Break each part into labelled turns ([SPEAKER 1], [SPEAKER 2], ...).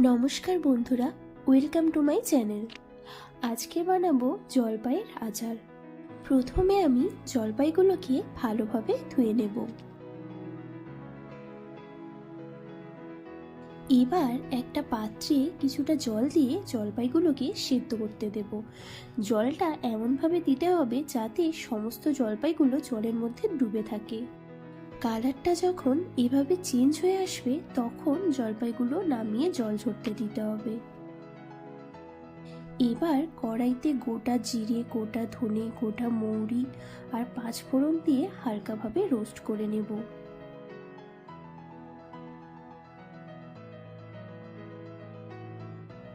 [SPEAKER 1] নমস্কার বন্ধুরা, welcome to my channel. আজকে বানাবো জলপাইয়ের আচার। প্রথমে আমি জলপাইগুলোকে ভালোভাবে ধুয়ে নেব। এবার একটা পাত্রে কিছুটা জল দিয়ে জলপাইগুলোকে সেদ্ধ করতে দেব। জলটা এমনভাবে দিতে হবে যাতে সমস্ত জলপাইগুলো জলের মধ্যে ডুবে থাকে। কালারটা যখন এভাবে চেঞ্জ হয়ে আসবে, তখন জলপাইগুলো নামিয়ে জল ঝরতে দিতে হবে। এবার কড়াইতে গোটা জিরে, গোটা ধনে, গোটা মৌরি আর পাঁচ ফোড়ন দিয়ে হালকাভাবে রোস্ট করে নেব।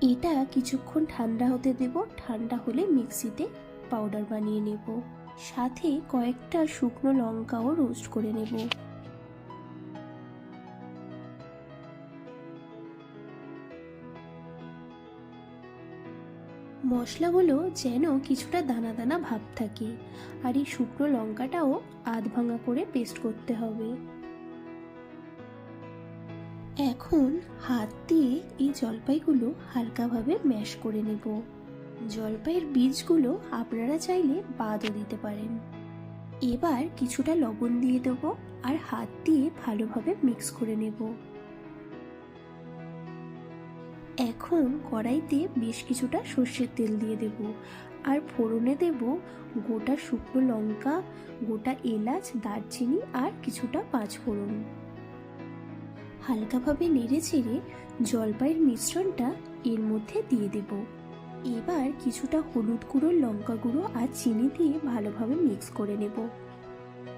[SPEAKER 1] এটা কিছুক্ষণ ঠান্ডা হতে দেব। ঠান্ডা হলে মিক্সিতে পাউডার বানিয়ে নেব। সাথে কয়েকটা শুকনো লঙ্কাও রোস্ট করে নেব। মশলাগুলো যেন কিছুটা দানা দানা ভাব থাকে, আর এই শুকনো লঙ্কাটাও আধ ভাঙা করে পেস্ট করতে হবে। এখন হাত দিয়ে এই জলপাইগুলো হালকাভাবে ম্যাশ করে নেব। জলপাইয়ের বীজগুলো আপনারা চাইলে বাদও দিতে পারেন। এবার কিছুটা লবণ দিয়ে দেবো আর হাত দিয়ে ভালোভাবে মিক্স করে নেব। এখন কড়াইতে বেশ কিছুটা সর্ষের তেল দিয়ে দেব আর ফোড়নে দেব গোটা শুকনো লঙ্কা, গোটা এলাচ, দারচিনি আর কিছুটা পাঁচ ফোড়ন। হালকাভাবে নেড়ে চেড়ে জলপাইয়ের মিশ্রণটা এর মধ্যে দিয়ে দেব। এবার কিছুটা হলুদ গুঁড়ো, লঙ্কা গুঁড়ো আর চিনি দিয়ে ভালোভাবে মিক্স করে নেব।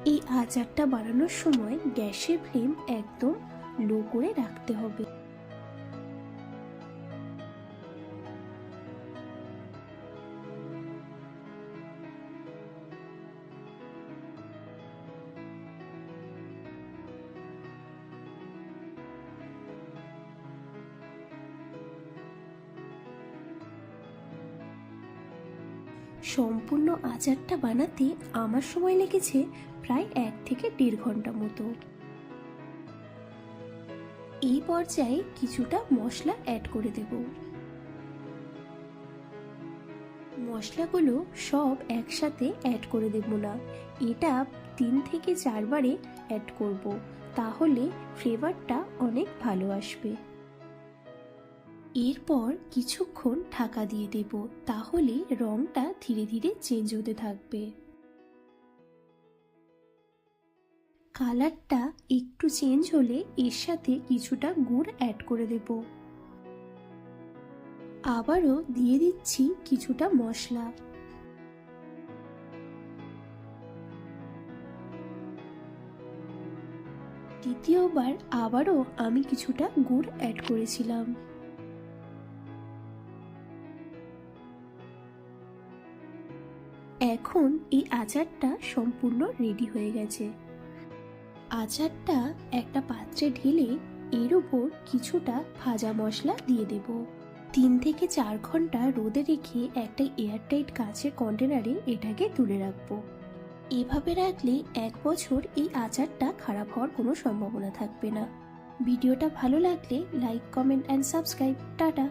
[SPEAKER 1] এই আচারটা বানানোর সময় গ্যাসের ফ্লেম একদম লো করে রাখতে হবে। সম্পূর্ণ আচারটা বানাতে আমার সময় লেগেছে প্রায় এক থেকে দেড় ঘণ্টা মতো। এই পর্যায়ে কিছুটা মশলা অ্যাড করে দেব। মশলাগুলো সব একসাথে অ্যাড করে দেব না। এটা তিন থেকে চারবারে অ্যাড করব, তাহলে ফ্লেভারটা অনেক ভালো আসবে। এরপর কিছুক্ষণ ঢাকা দিয়ে দেব, তাহলে রংটা ধীরে ধীরে চেঞ্জ হতে থাকবে। কালারটা একটু চেঞ্জ হলে এর সাথে কিছুটা গুড় অ্যাড করে দেব। আবারও দিয়ে দিচ্ছি কিছুটা মশলা। দ্বিতীয়বার আবারও আমি কিছুটা গুড় অ্যাড করেছিলাম। এখন এই আচারটা সম্পূর্ণ রেডি হয়ে গেছে। আচারটা একটা পাত্রে ঢেলে এর উপর কিছুটা ভাজা মশলা দিয়ে দেব। তিন থেকে চার ঘণ্টা রোদে রেখে একটা এয়ারটাইট কাঁচের কন্টেনারে এটাকে তুলে রাখব। এভাবে রাখলে এক বছর এই আচারটা খারাপ হওয়ার কোনো সম্ভাবনা থাকবে না। ভিডিওটা ভালো লাগলে like comment and subscribe tata!